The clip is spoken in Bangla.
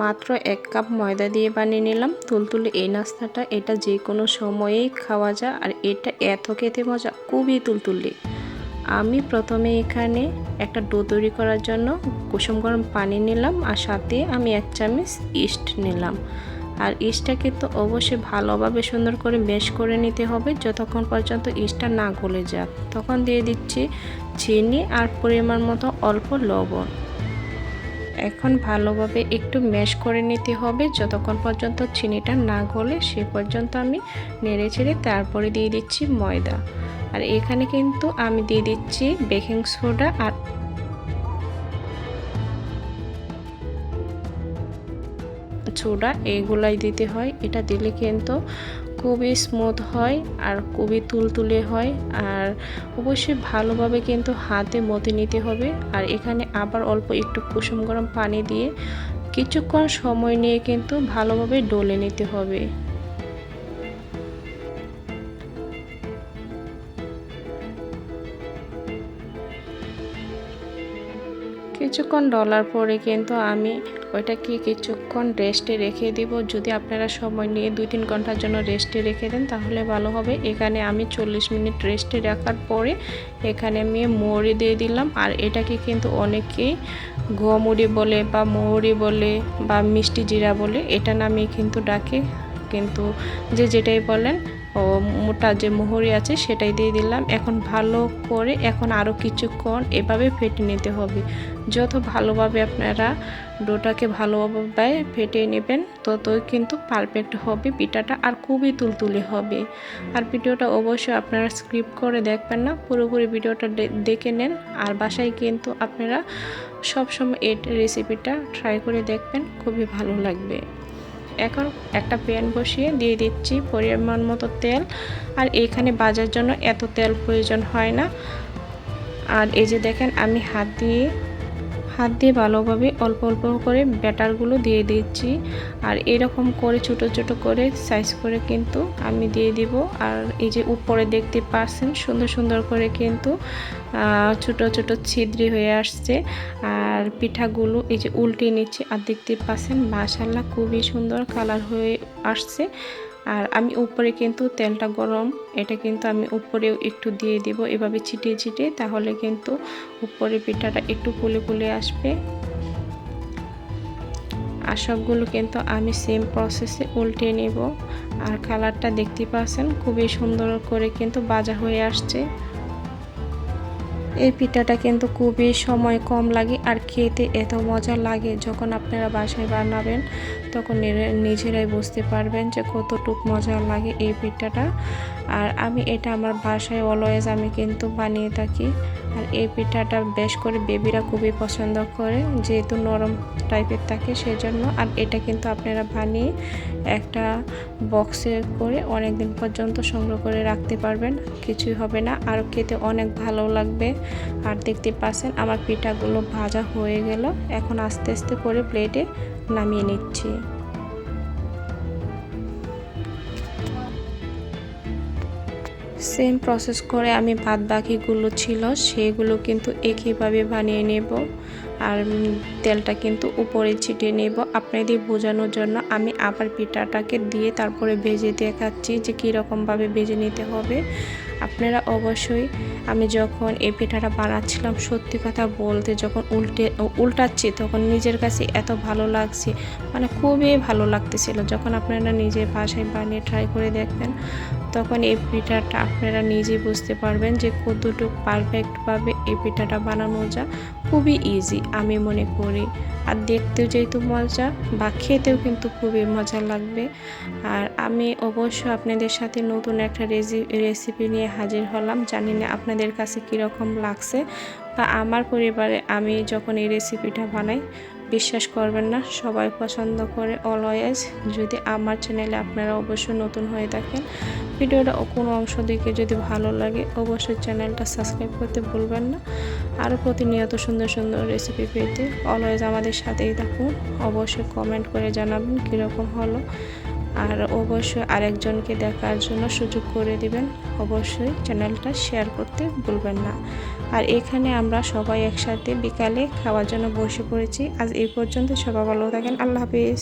মাত্র এক কাপ ময়দা দিয়ে বানিয়ে নিলাম। তুলতুলে এই নাস্তাটা এটা যে কোনো সময়েই খাওয়া যায় আর এটা এত খেতে মজা, খুবই তুলতুলে। আমি প্রথমে এখানে একটা ডো তৈরি করার জন্য কুসুম গরম পানি নিলাম আর সাথে আমি এক চামচ ইস্ট নিলাম। আর ইস্টটাকে তো অবশ্যই ভালোভাবে সুন্দর করে বেশ করে নিতে হবে, যতক্ষণ পর্যন্ত ইস্টটা না গলে যাক তখন দিয়ে দিচ্ছি চিনি আর পরিমাণ মতো অল্প লবণ। এখন ভালোভাবে একটু ম্যাশ করে নিতে হবে। যতক্ষণ পর্যন্ত চিনিটা না গলে সে পর্যন্ত আমি নেড়ে ছেড়ে তারপরে দিয়ে দিচ্ছি ময়দা। আর এখানে কিন্তু আমি দিয়ে দিচ্ছি বেকিং সোডা আর সোডা এগুলাই দিতে হয়। এটা দিলে কিন্তু খুবই স্মুথ হয় আর খুবই তুলতুলে হয় আর অবশ্যই ভালোভাবে কিন্তু হাতে মতে নিতে হবে। আর এখানে আবার অল্প একটু কুসুম গরম পানি দিয়ে কিছুক্ষণ সময় নিয়ে কিন্তু ভালোভাবে ডলে নিতে হবে। কিছুক্ষণ ডলার পরে কিন্তু আমি ওইটাকে কিছুক্ষণ রেস্টে রেখে দিব। যদি আপনারা সময় নিয়ে দুই তিন ঘণ্টার জন্য রেস্টে রেখে দেন, তাহলে ভালো হবে। এখানে আমি চল্লিশ মিনিট রেস্টে রাখার পরে এখানে আমি মৌরি দিয়ে দিলাম। আর এটাকে কিন্তু অনেকেই গমুড়ি বলে বা মৌরি বলে বা মিষ্টি জিরা বলে, এটা নামে কিন্তু ডাকে। কিন্তু যে যেটাই বলেন ও মোটা যে মোহরি আছে সেটাই দিয়ে দিলাম। এখন ভালো করে এখন আরও কিছুক্ষণ এভাবে ফেটে নিতে হবে। যত ভালোভাবে আপনারা ডোটাকে ভালোভাবে ফেটে নেবেন, ততই কিন্তু পারফেক্ট হবে পিঠাটা আর খুবই তুলতুলে হবে। আর ভিডিওটা অবশ্যই আপনারা স্ক্রিপ্ট করে দেখবেন না, পুরোপুরি ভিডিওটা দেখে নেন। আর বাসায় কিন্তু আপনারা সবসময় এই রেসিপিটা ট্রাই করে দেখবেন, খুবই ভালো লাগবে। এখন একটা প্যান বসিয়ে দিয়ে দিচ্ছি পরিমাণ মতো তেল। আর এখানে বাজার জন্য এত তেল প্রয়োজন হয় না। আর এই যে দেখেন, আমি হাত দিয়ে হাত দিয়ে ভালোভাবে অল্প অল্প করে ব্যাটারগুলো দিয়ে দিচ্ছি। আর এরকম করে ছোট ছোট করে সাইজ করে কিন্তু আমি দিয়ে দিব। আর এই যে উপরে দেখতে পাচ্ছেন সুন্দর সুন্দর করে কিন্তু ছোট ছোট ছিদ্রি হয়ে আসছে। আর পিঠাগুলো এই যে উল্টে নিচ্ছে আর দেখতে পাচ্ছেন মাশাল্লাহ খুবই সুন্দর কালার হয়ে আসছে। আর আমি উপরে কিন্তু তেলটা গরম। এটা কিন্তু আমি উপরেও একটু দিয়ে দেব, এভাবে ছিটিয়ে ছিটিয়ে, তাহলে কিন্তু উপরে পিঠাটা একটু ফুলে ফুলে আসবে। আর সবগুলো কিন্তু আমি সেম প্রসেসে উল্টে নেব। আর কালারটা দেখতে পাচ্ছেন, খুবই সুন্দর করে কিন্তু বাজা হয়ে আসছে। এই পিঠাটা কিন্তু খুবই সময় কম লাগে আর খেতে এত মজা লাগে যখন আপনারা বাসায় বানাবেন, তখন নিজেরাই বুঝতে পারবেন যে কতটুক মজা লাগে এই পিঠাটা। আর আমি এটা আমার বাসায় অলওয়েজ আমি কিন্তু বানিয়ে থাকি। আর এই পিঠাটা বেশ করে বেবিরা খুবই পছন্দ করে, যেহেতু নরম টাইপের থাকে সেজন্য। আর এটা কিন্তু আপনারা বানিয়ে একটা বক্সে করে অনেক দিন পর্যন্ত সংগ্রহ করে রাখতে পারবেন, কিছুই হবে না। আর খেতে অনেক ভালো লাগবে। আর দেখতে পাচ্ছেন, আমার পিঠাগুলো ভাজা হয়ে গেল। এখন আস্তে আস্তে করে প্লেটে নামিয়ে নিচ্ছি। সেম প্রসেস করে আমি বাদ বাকিগুলো ছিল, সেগুলো কিন্তু একইভাবে বানিয়ে নেব। আর তেলটা কিন্তু উপরে ছিটিয়ে নেব। আপনাদের বোঝানোর জন্য আমি আবার পিঠাটাকে দিয়ে তারপরে ভেজে দেখাচ্ছি যে কীরকমভাবে ভেজে নিতে হবে। আপনারা অবশ্যই আমি যখন এই পিঠাটা বানাচ্ছিলাম, সত্যি কথা বলতে যখন উল্টে, উল্টাচ্ছি তখন নিজের কাছে এত ভালো লাগছে মানে খুবই ভালো লাগতেছিল। যখন আপনারা নিজের বাসায় বানিয়ে ট্রাই করে দেখবেন, তখন এই পিঠাটা আপনারা নিজেই বুঝতে পারবেন যে কতটুকু পারফেক্টভাবে এই পিঠাটা বানানো যা খুবই ইজি আমি মনে করি। আর দেখতেও যেহেতু মজা, বা খেতেও কিন্তু খুবই মজা লাগবে। আর আমি অবশ্য আপনাদের সাথে নতুন একটা রেসিপি নিয়ে হাজির হলাম। জানি না আপনাদের কাছে কীরকম লাগছে। বা আমার পরিবারে আমি যখন এই রেসিপিটা বানাই বিশ্বাস করবেন না, সবাই পছন্দ করে অলওয়েজ যদি আমার চ্যানেলে আপনারা অবশ্যই নতুন হয়ে থাকেন, ভিডিওটা কোনো অংশ দিকে যদি ভালো লাগে, অবশ্যই চ্যানেলটা সাবস্ক্রাইব করতে ভুলবেন না। আরও প্রতিনিয়ত সুন্দর সুন্দর রেসিপি পেতে অলওয়েজ আমাদের সাথেই থাকুন। অবশ্যই কমেন্ট করে জানাবেন কীরকম হলো। আর অবশ্যই আরেকজনকে দেখার জন্য সুযোগ করে দিবেন। অবশ্যই চ্যানেলটা শেয়ার করতে ভুলবেন না। আর এখানে আমরা সবাই একসাথে বিকালে খাওয়ার জন্য বসে পড়েছি। আজ এই পর্যন্ত সবাই ভালো থাকেন। আল্লাহ হাফিজ।